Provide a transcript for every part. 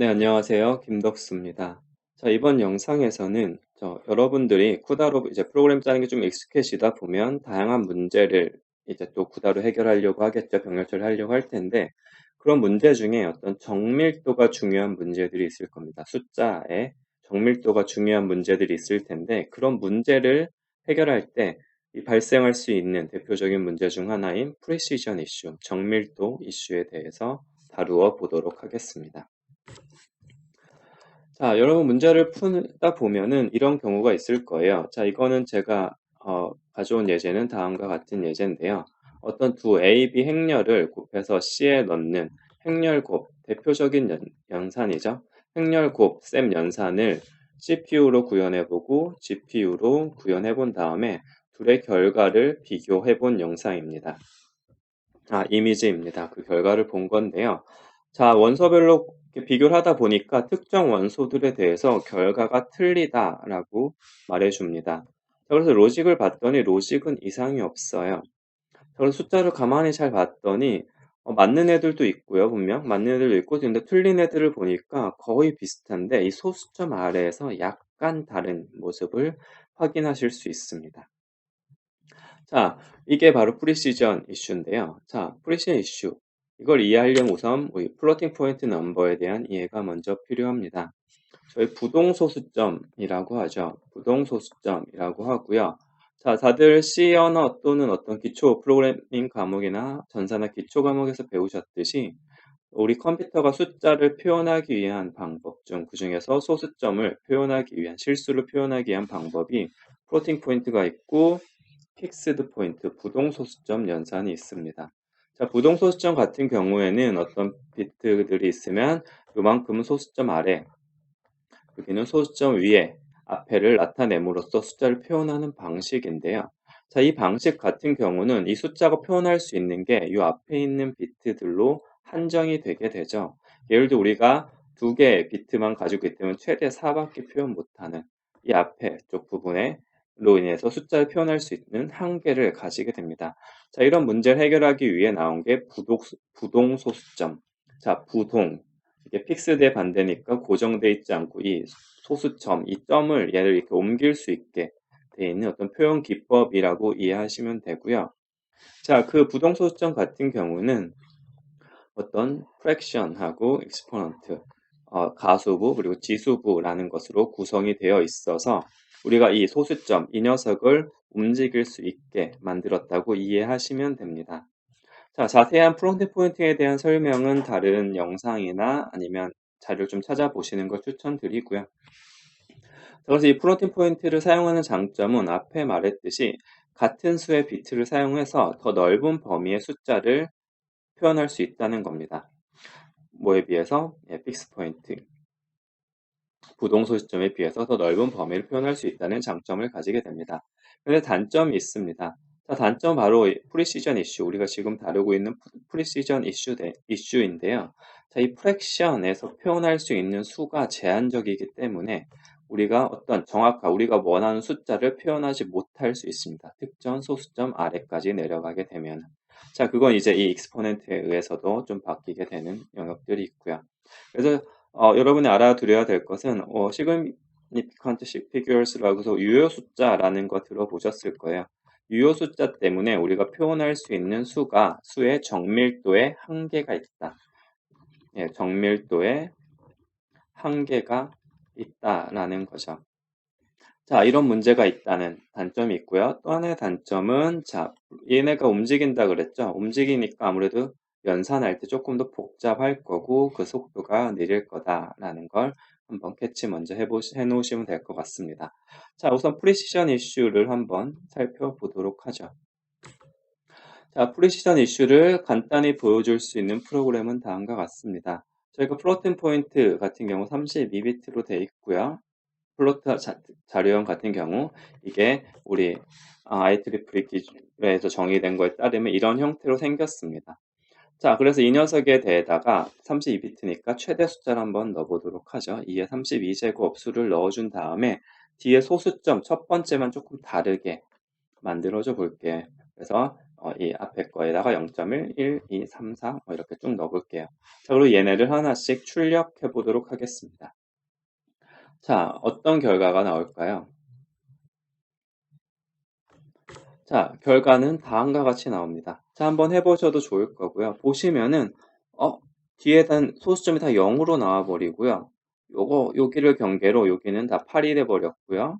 네, 안녕하세요. 김덕수입니다. 자, 이번 영상에서는 저 여러분들이 쿠다로 이제 프로그램 짜는 게 좀 익숙해지다 보면 다양한 문제를 이제 또 쿠다로 해결하려고 하겠죠. 병렬 처리하려고 할 텐데 그런 문제 중에 어떤 정밀도가 중요한 문제들이 있을 겁니다. 숫자의 정밀도가 중요한 문제들이 있을 텐데 그런 문제를 해결할 때이 발생할 수 있는 대표적인 문제 중 하나인 프리시전 이슈, 정밀도 이슈에 대해서 다루어 보도록 하겠습니다. 자, 여러분 문제를 풀다 보면은 이런 경우가 있을 거예요. 자, 이거는 제가 어, 가져온 예제는 다음과 같은 예제인데요. 어떤 두 A, B 행렬을 곱해서 C에 넣는 행렬곱, 대표적인 연, 연산이죠. 행렬곱, 셈 연산을 CPU로 구현해보고 GPU로 구현해본 다음에 둘의 결과를 비교해본 영상입니다. 아, 이미지입니다. 그 결과를 본 건데요. 자, 원소별로 비교를 하다 보니까 특정 원소들에 대해서 결과가 틀리다라고 말해줍니다. 그래서 로직을 봤더니 로직은 이상이 없어요. 그래서 숫자를 가만히 잘 봤더니 어, 맞는 애들도 있고요. 분명 맞는 애들도 있고 근데 틀린 애들을 보니까 거의 비슷한데 이 소수점 아래에서 약간 다른 모습을 확인하실 수 있습니다. 자, 이게 바로 프리시전 이슈인데요. 자, 프리시전 이슈. 이걸 이해하려면 우선 우리 플로팅 포인트 넘버에 대한 이해가 먼저 필요합니다. 저희 부동소수점이라고 하죠. 부동소수점이라고 하고요. 자, 다들 C 언어 또는 어떤 기초 프로그래밍 과목이나 전사나 기초 과목에서 배우셨듯이 우리 컴퓨터가 숫자를 표현하기 위한 방법 중 그 중에서 소수점을 표현하기 위한 실수를 표현하기 위한 방법이 플로팅 포인트가 있고 픽스드 포인트 부동소수점 연산이 있습니다. 자, 부동 소수점 같은 경우에는 어떤 비트들이 있으면 요만큼은 소수점 아래, 여기는 소수점 위에 앞에를 나타냄으로써 숫자를 표현하는 방식인데요. 자, 이 방식 같은 경우는 이 숫자가 표현할 수 있는 게 이 앞에 있는 비트들로 한정이 되게 되죠. 예를 들어 우리가 두 개의 비트만 가지고 때문에 최대 4밖에 표현 못하는 이 앞에 쪽 부분에 로 인해서 숫자를 표현할 수 있는 한계를 가지게 됩니다. 자, 이런 문제를 해결하기 위해 나온 게 부동, 부동소수점. 자, 부동. 이게 픽스드의 반대니까 고정되어 있지 않고 이 소수점, 이 점을 얘를 이렇게 옮길 수 있게 되어 있는 어떤 표현 기법이라고 이해하시면 되고요. 자, 그 부동소수점 같은 경우는 어떤 프랙션하고 익스포넌트, 어, 가수부 그리고 지수부라는 것으로 구성이 되어 있어서 우리가 이 소수점, 이 녀석을 움직일 수 있게 만들었다고 이해하시면 됩니다. 자, 자세한 프론트 포인트에 대한 설명은 다른 영상이나 아니면 자료를 좀 찾아보시는 걸 추천드리고요. 그래서 이 프론팅 포인트를 사용하는 장점은 앞에 말했듯이 같은 수의 비트를 사용해서 더 넓은 범위의 숫자를 표현할 수 있다는 겁니다. 뭐에 비해서? 예, 픽스 포인트. 부동소 시점에 비해서 더 넓은 범위를 표현할 수 있다는 장점을 가지게 됩니다. 그런데 단점이 있습니다. 자, 단점 바로 프리시전 이슈, 우리가 지금 다루고 있는 프리시전 이슈 이슈인데요. 자, 이 프랙션에서 표현할 수 있는 수가 제한적이기 때문에 우리가 어떤 정확한 우리가 원하는 숫자를 표현하지 못할 수 있습니다. 특정 소수점 아래까지 내려가게 되면 자 그건 이제 이 익스포넨트에 의해서도 좀 바뀌게 되는 영역들이 있고요. 그래서 어, 여러분이 알아두려야 될 것은 어, significant figures라고 해서 유효 숫자라는 거 들어보셨을 거예요. 유효 숫자 때문에 우리가 표현할 수 있는 수가 수의 정밀도에 한계가 있다. 예, 정밀도에 한계가 있다라는 거죠. 자, 이런 문제가 있다는 단점이 있고요. 또 하나의 단점은 자, 얘네가 움직인다 그랬죠. 움직이니까 아무래도 연산할 때 조금 더 복잡할 거고 그 속도가 느릴 거다라는 걸 한번 캐치 먼저 해보시, 해놓으시면 될 것 같습니다. 자, 우선 프리시전 이슈를 한번 살펴보도록 하죠. 자, 프리시전 이슈를 간단히 보여줄 수 있는 프로그램은 다음과 같습니다. 저희가 플로팅 포인트 같은 경우 32비트로 되어 있고요. 플로트 자료형 같은 경우 이게 우리 IEEE 기준에서 정의된 거에 따르면 이런 형태로 생겼습니다. 자, 그래서 이 녀석에 대해다가 32비트니까 최대 숫자를 한번 넣어보도록 하죠. 2에 32제곱 수를 넣어준 다음에 뒤에 소수점 첫 번째만 조금 다르게 만들어줘 볼게요. 그래서 어, 이 앞에 거에다가 0.1, 1, 2, 3, 4뭐 이렇게 쭉 넣어볼게요. 자, 그리고 얘네를 하나씩 출력해 보도록 하겠습니다. 자, 어떤 결과가 나올까요? 자, 결과는 다음과 같이 나옵니다. 자, 한번 해보셔도 좋을 거고요. 보시면은, 어, 뒤에 단 소수점이 다 0으로 나와버리고요. 요거, 여기를 경계로 여기는 다 8이 돼버렸고요.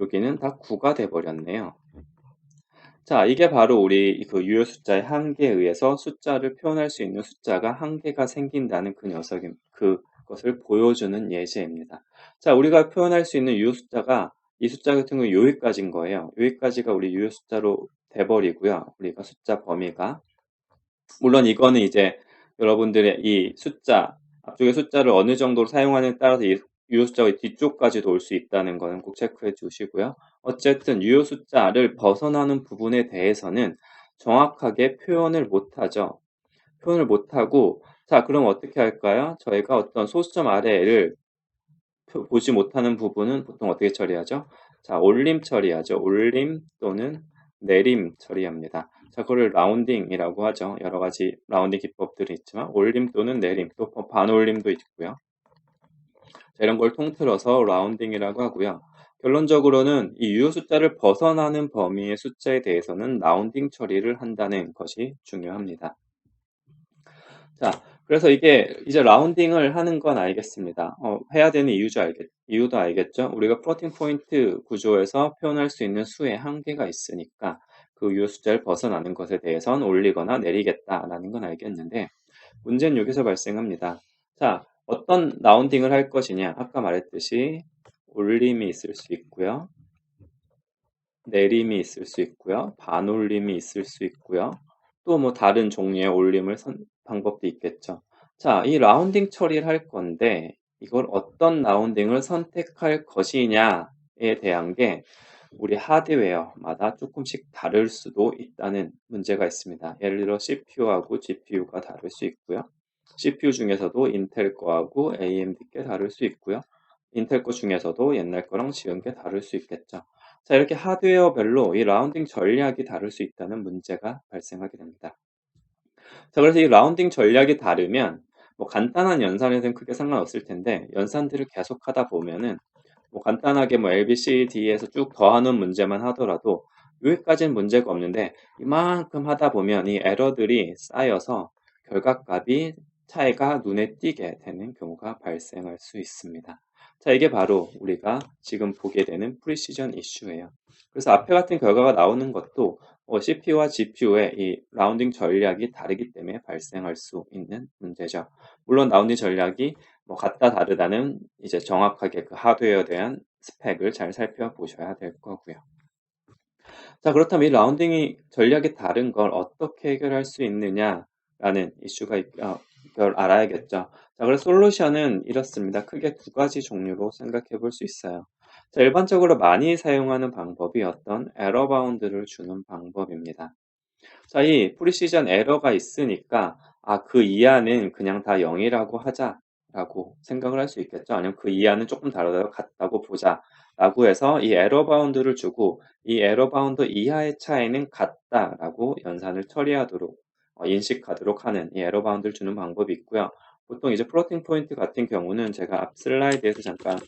여기는 다 9가 돼버렸네요. 자, 이게 바로 우리 그 유효 숫자의 한계에 의해서 숫자를 표현할 수 있는 숫자가 한계가 생긴다는 그 녀석임, 그것을 보여주는 예제입니다. 자, 우리가 표현할 수 있는 유효 숫자가 이 숫자 같은 경우 여기까지인 거예요. 여기까지가 우리 유효 숫자로 돼버리고요. 우리가 숫자 범위가. 물론 이거는 이제 여러분들의 이 숫자, 앞쪽의 숫자를 어느 정도로 사용하느냐에 따라서 이 유효 숫자가 뒤쪽까지도 올 수 있다는 것은 꼭 체크해 주시고요. 어쨌든 유효 숫자를 벗어나는 부분에 대해서는 정확하게 표현을 못하죠. 표현을 못하고 자 그럼 어떻게 할까요? 저희가 어떤 소수점 아래를 보지 못하는 부분은 보통 어떻게 처리하죠? 자 올림 처리하죠. 올림 또는 내림 처리합니다. 자, 그거를 라운딩이라고 하죠. 여러 가지 라운딩 기법들이 있지만 올림 또는 내림, 또 반올림도 있고요. 이런 걸 통틀어서 라운딩이라고 하고요. 결론적으로는 이 유효 숫자를 벗어나는 범위의 숫자에 대해서는 라운딩 처리를 한다는 것이 중요합니다. 자, 그래서 이게 이제 라운딩을 하는 건 알겠습니다. 어, 해야 되는 이유도, 알겠, 이유도 알겠죠? 우리가 플로팅 포인트 구조에서 표현할 수 있는 수의 한계가 있으니까 그 유효 숫자를 벗어나는 것에 대해서는 올리거나 내리겠다라는 건 알겠는데 문제는 여기서 발생합니다. 자, 어떤 라운딩을 할 것이냐 아까 말했듯이 올림이 있을 수 있고요 내림이 있을 수 있고요 반올림이 있을 수 있고요 또 뭐 다른 종류의 올림을 선, 방법도 있겠죠 자 이 라운딩 처리를 할 건데 이걸 어떤 라운딩을 선택할 것이냐에 대한 게 우리 하드웨어마다 조금씩 다를 수도 있다는 문제가 있습니다. 예를 들어 CPU하고 GPU가 다를 수 있고요. CPU 중에서도 인텔 거하고 AMD 게 다를 수 있고요. 인텔 거 중에서도 옛날 거랑 지은 게 다를 수 있겠죠. 자, 이렇게 하드웨어별로 이 라운딩 전략이 다를 수 있다는 문제가 발생하게 됩니다. 자, 그래서 이 라운딩 전략이 다르면 뭐 간단한 연산에는 크게 상관없을 텐데 연산들을 계속 하다 보면은 뭐 간단하게 뭐 LBCD에서 쭉 더하는 문제만 하더라도 여기까지는 문제가 없는데 이만큼 하다 보면 이 에러들이 쌓여서 결과값이 차이가 눈에 띄게 되는 경우가 발생할 수 있습니다. 자, 이게 바로 우리가 지금 보게 되는 프리시전 이슈예요. 그래서 앞에 같은 결과가 나오는 것도 어, CPU와 GPU의 이 라운딩 전략이 다르기 때문에 발생할 수 있는 문제죠. 물론 라운딩 전략이 뭐 같다 다르다는 이제 정확하게 그 하드웨어에 대한 스펙을 잘 살펴보셔야 될 거고요. 자, 그렇다면 이 라운딩이 전략이 다른 걸 어떻게 해결할 수 있느냐라는 이슈가 어, 걸 알아야겠죠. 자, 그래서 솔루션은 이렇습니다. 크게 두 가지 종류로 생각해 볼 수 있어요. 자, 일반적으로 많이 사용하는 방법이 어떤 에러 바운드를 주는 방법입니다. 자, 이 프리시전 에러가 있으니까 아, 그 이하는 그냥 다 0이라고 하자라고 생각을 할 수 있겠죠. 아니면 그 이하는 조금 다르다고 같다고 보자 라고 해서 이 에러 바운드를 주고 이 에러 바운드 이하의 차이는 같다라고 연산을 처리하도록 어, 인식하도록 하는 이 에러 바운드를 주는 방법이 있고요. 보통 이제 플로팅 포인트 같은 경우는 제가 앞 슬라이드에서 잠깐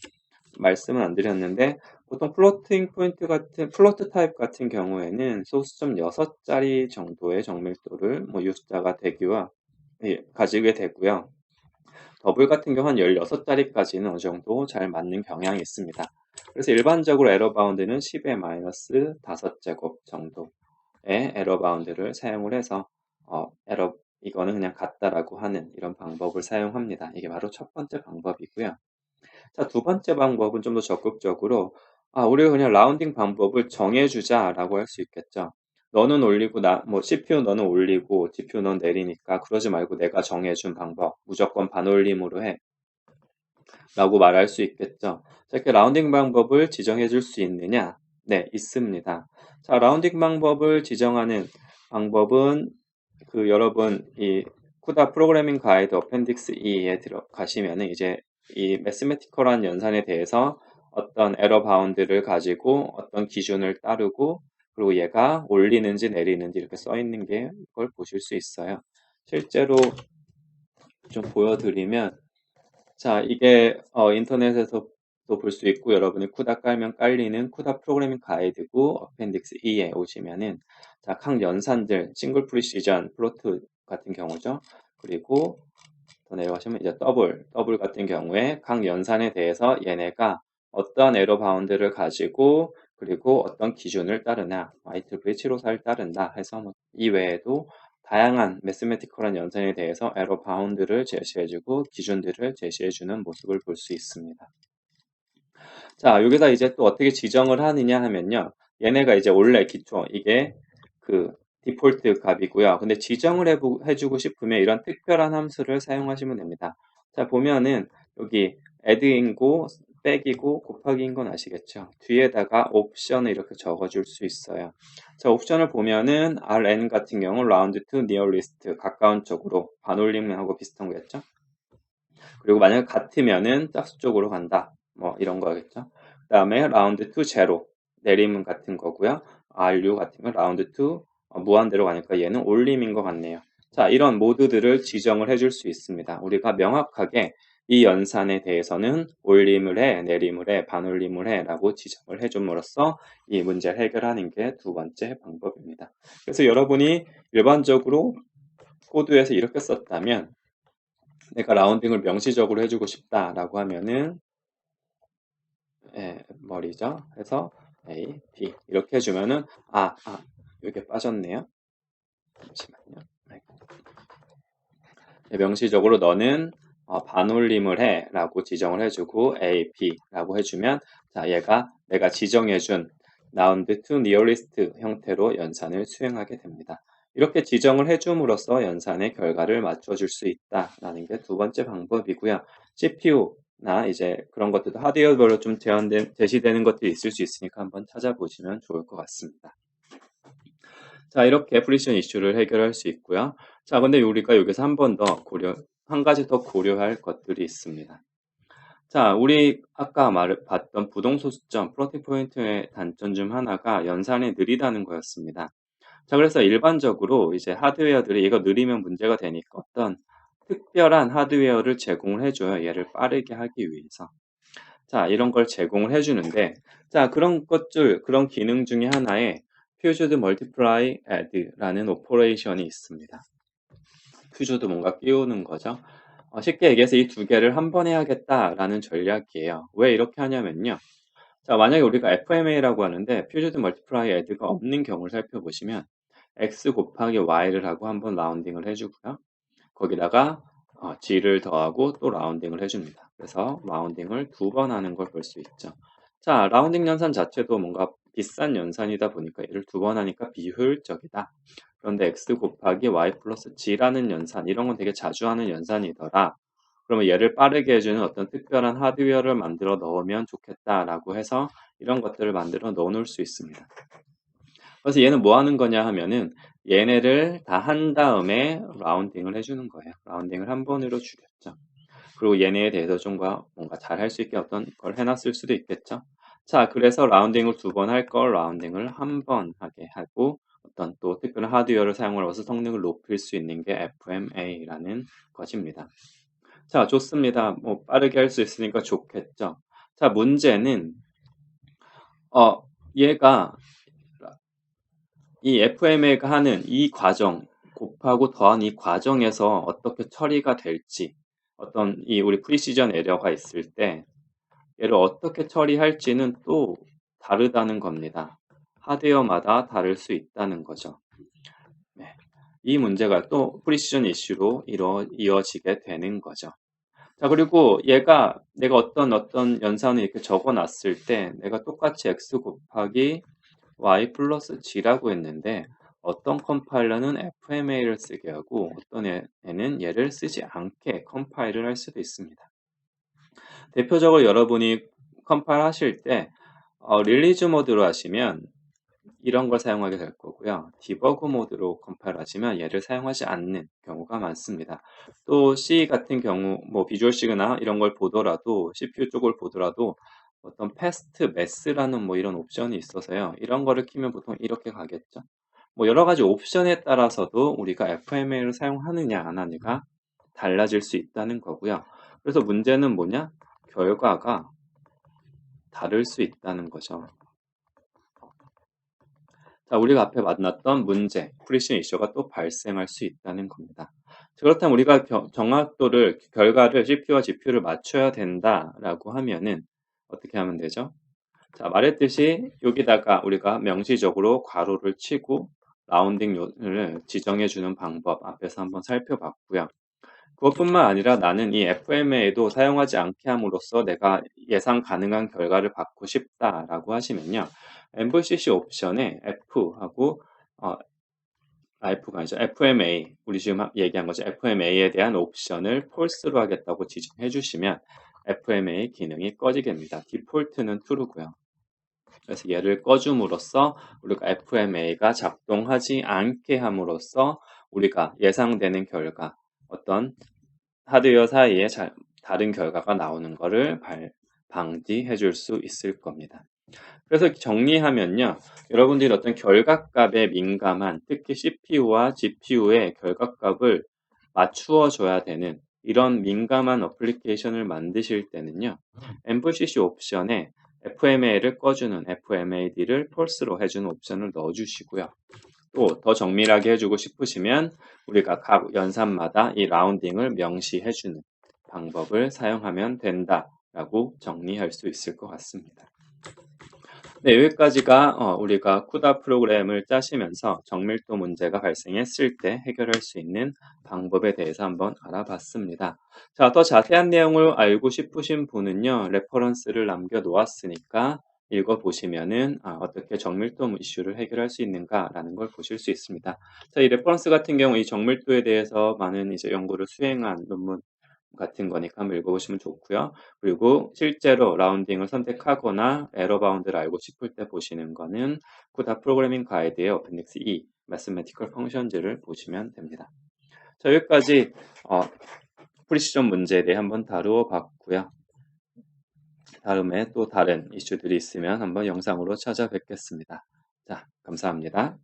말씀은 안 드렸는데 보통 플로팅 포인트 같은 플로트 타입 같은 경우에는 소수점 6자리 정도의 정밀도를 뭐 유숫자가 되기와 예, 가지게 되고요. 더블 같은 경우 한 16자리까지는 어느 정도 잘 맞는 경향이 있습니다. 그래서 일반적으로 에러 바운드는 10의 마이너스 5제곱 정도의 에러 바운드를 사용을 해서 어, 에러 이거는 그냥 같다라고 하는 이런 방법을 사용합니다. 이게 바로 첫 번째 방법이고요. 자, 두 번째 방법은 좀 더 적극적으로 아, 우리가 그냥 라운딩 방법을 정해주자라고 할 수 있겠죠. 너는 올리고 나 뭐 CPU 너는 올리고 GPU 넌 내리니까 그러지 말고 내가 정해준 방법 무조건 반올림으로 해. 라고 말할 수 있겠죠. 자, 이렇게 라운딩 방법을 지정해 줄 수 있느냐? 네, 있습니다. 자, 라운딩 방법을 지정하는 방법은 그 여러분 이 쿠다 프로그래밍 가이드 어펜딕스 2에 들어가시면은 이제 이 매스메티컬한 연산에 대해서 어떤 에러 바운드를 가지고 어떤 기준을 따르고 그리고 얘가 올리는지 내리는지 이렇게 써 있는 게 이걸 보실 수 있어요. 실제로 좀 보여드리면 자 이게 어, 인터넷에서 볼 수 있고 여러분이 쿠다 깔면 깔리는 쿠다 프로그래밍 가이드고 어펜딕스 2에 오시면은 자각 연산들 싱글 프리시전 플로트 같은 경우죠. 그리고 더 내려가시면 이제 더블 더블 같은 경우에 각 연산에 대해서 얘네가 어떤 에러 바운드를 가지고 그리고 어떤 기준을 따르나 IEEE 754를 따른다 해서 뭐 이외에도 다양한 매스메티컬한 연산에 대해서 에러 바운드를 제시해주고 기준들을 제시해주는 모습을 볼 수 있습니다. 자, 여기다 이제 또 어떻게 지정을 하느냐 하면요. 얘네가 이제 원래 기초, 이게 그 디폴트 값이고요. 근데 지정을 해주고 싶으면 이런 특별한 함수를 사용하시면 됩니다. 자, 보면은 여기 add이고 백이고 곱하기인 건 아시겠죠? 뒤에다가 옵션을 이렇게 적어줄 수 있어요. 자, 옵션을 보면은 rn 같은 경우 round to nearest 가까운 쪽으로 반올림하고 비슷한 거겠죠? 그리고 만약 같으면은 짝수 쪽으로 간다. 뭐 이런 거겠죠. 그 다음에 round to zero 내림은 같은 거고요. RU 같은 건 round to 어, 무한대로 가니까 얘는 올림인 것 같네요. 자, 이런 모드들을 지정을 해줄 수 있습니다. 우리가 명확하게 이 연산에 대해서는 올림을 해, 내림을 해, 반올림을 해 라고 지정을 해줌으로써 이 문제를 해결하는 게 두 번째 방법입니다. 그래서 여러분이 일반적으로 코드에서 이렇게 썼다면 내가 라운딩을 명시적으로 해주고 싶다라고 하면은 예, 머리죠. 그래서 A, B 이렇게 해주면은 아, 아 이렇게 빠졌네요. 잠시만요. 네, 명시적으로 너는 어, 반올림을 해 라고 지정을 해주고 A, B 라고 해주면 자 얘가 내가 지정해준 나운드 to nearest 형태로 연산을 수행하게 됩니다. 이렇게 지정을 해줌으로써 연산의 결과를 맞춰줄 수 있다라는 게 두 번째 방법이고요. CPU 나 이제 그런 것들도 하드웨어별로 좀 제한된, 제시되는 것들이 있을 수 있으니까 한번 찾아보시면 좋을 것 같습니다. 자, 이렇게 프리션 이슈를 해결할 수 있고요. 자, 근데 우리가 여기서 한 번 더 고려, 한 가지 더 고려할 것들이 있습니다. 자, 우리 아까 말 봤던 부동소수점 플로팅 포인트의 단점 중 하나가 연산이 느리다는 거였습니다. 자, 그래서 일반적으로 이제 하드웨어들이 이거 느리면 문제가 되니까 어떤 특별한 하드웨어를 제공을 해줘요. 얘를 빠르게 하기 위해서. 자, 이런 걸 제공을 해주는데, 자, 그런 것들, 그런 기능 중에 하나에 fused multiply add라는 오퍼레이션이 있습니다. 퓨즈도 뭔가 끼우는 거죠. 어, 쉽게 얘기해서 이 두 개를 한번 해야겠다라는 전략이에요. 왜 이렇게 하냐면요. 자, 만약에 우리가 FMA라고 하는데 퓨즈드 멀티플라이 애드가 없는 경우를 살펴보시면 x 곱하기 y를 하고 한번 라운딩을 해주고요. 거기다가 어, g를 더하고 또 라운딩을 해줍니다. 그래서 라운딩을 두 번 하는 걸 볼 수 있죠. 자, 라운딩 연산 자체도 뭔가 비싼 연산이다 보니까 얘를 두 번 하니까 비효율적이다. 그런데 x 곱하기 y 플러스 g라는 연산 이런 건 되게 자주 하는 연산이더라. 그러면 얘를 빠르게 해주는 어떤 특별한 하드웨어를 만들어 넣으면 좋겠다라고 해서 이런 것들을 만들어 넣어 놓을 수 있습니다. 그래서 얘는 뭐 하는 거냐 하면은 얘네를 다 한 다음에 라운딩을 해주는 거예요. 라운딩을 한 번으로 줄였죠. 그리고 얘네에 대해서 좀 뭔가 잘 할 수 있게 어떤 걸 해놨을 수도 있겠죠. 자, 그래서 라운딩을 두 번 할 걸 라운딩을 한 번 하게 하고 어떤 또 특별한 하드웨어를 사용하면서 성능을 높일 수 있는 게 FMA라는 것입니다. 자, 좋습니다. 뭐 빠르게 할 수 있으니까 좋겠죠. 자, 문제는 어, 얘가 이 FMA가 하는 이 과정 곱하고 더한 이 과정에서 어떻게 처리가 될지 어떤 이 우리 프리시전 에러가 있을 때 얘를 어떻게 처리할지는 또 다르다는 겁니다. 하드웨어마다 다를 수 있다는 거죠. 네. 이 문제가 또 프리시전 이슈로 이뤄, 이어지게 되는 거죠. 자, 그리고 얘가 내가 어떤 어떤 연산을 이렇게 적어 놨을 때 내가 똑같이 x 곱하기 y 플러스 g라고 했는데 어떤 컴파일러는 fma를 쓰게 하고 어떤 애는 얘를 쓰지 않게 컴파일을 할 수도 있습니다. 대표적으로 여러분이 컴파일 하실 때 어, 릴리즈 모드로 하시면 이런 걸 사용하게 될 거고요. 디버그 모드로 컴파일 하시면 얘를 사용하지 않는 경우가 많습니다. 또 C 같은 경우 뭐 비주얼 시그나 이런 걸 보더라도 CPU 쪽을 보더라도 어떤 패스트 매스라는 뭐 이런 옵션이 있어서요. 이런 거를 키면 보통 이렇게 가겠죠. 뭐 여러 가지 옵션에 따라서도 우리가 FMA를 사용하느냐 안 하느냐가 달라질 수 있다는 거고요. 그래서 문제는 뭐냐? 결과가 다를 수 있다는 거죠. 자, 우리가 앞에 만났던 문제, 프리션 이슈가 또 발생할 수 있다는 겁니다. 그렇다면 우리가 정확도를, 결과를 CPU와 GPU를 맞춰야 된다라고 하면은 어떻게 하면 되죠? 자, 말했듯이 여기다가 우리가 명시적으로 괄호를 치고 라운딩을 지정해 주는 방법 앞에서 한번 살펴봤고요. 그것뿐만 아니라 나는 이 FMA도 사용하지 않게 함으로써 내가 예상 가능한 결과를 받고 싶다라고 하시면요. MVCC 옵션에 F하고 어, F가 아니죠. FMA, 우리 지금 얘기한 거죠. FMA에 대한 옵션을 폴스로 하겠다고 지정해 주시면 FMA 기능이 꺼지게 됩니다. 디폴트는 true고요. 그래서 얘를 꺼줌으로써 우리가 FMA가 작동하지 않게 함으로써 우리가 예상되는 결과, 어떤 하드웨어 사이에 잘, 다른 결과가 나오는 것을 방지해 줄 수 있을 겁니다. 그래서 정리하면요. 여러분들이 어떤 결과값에 민감한 특히 CPU와 GPU의 결과값을 맞추어 줘야 되는 이런 민감한 어플리케이션을 만드실 때는요. MVCC 옵션에 FMA를 꺼주는 FMAD를 폴스로 해주는 옵션을 넣어주시고요. 또 더 정밀하게 해주고 싶으시면 우리가 각 연산마다 이 라운딩을 명시해주는 방법을 사용하면 된다라고 정리할 수 있을 것 같습니다. 네, 여기까지가 어, 우리가 쿠다 프로그램을 짜시면서 정밀도 문제가 발생했을 때 해결할 수 있는 방법에 대해서 한번 알아봤습니다. 자, 더 자세한 내용을 알고 싶으신 분은요, 레퍼런스를 남겨 놓았으니까 읽어보시면은 아, 어떻게 정밀도 이슈를 해결할 수 있는가라는 걸 보실 수 있습니다. 자, 이 레퍼런스 같은 경우 이 정밀도에 대해서 많은 이제 연구를 수행한 논문 같은 거니까 한번 읽어보시면 좋고요. 그리고 실제로 라운딩을 선택하거나 에러 바운드를 알고 싶을 때 보시는 거는 쿠다 프로그래밍 가이드의 어펜딕스 2 매스메티컬 펑션즈를 보시면 됩니다. 자, 여기까지 어, 프리시전 문제에 대해 한번 다루어 봤고요. 다음에 또 다른 이슈들이 있으면 한번 영상으로 찾아뵙겠습니다. 자, 감사합니다.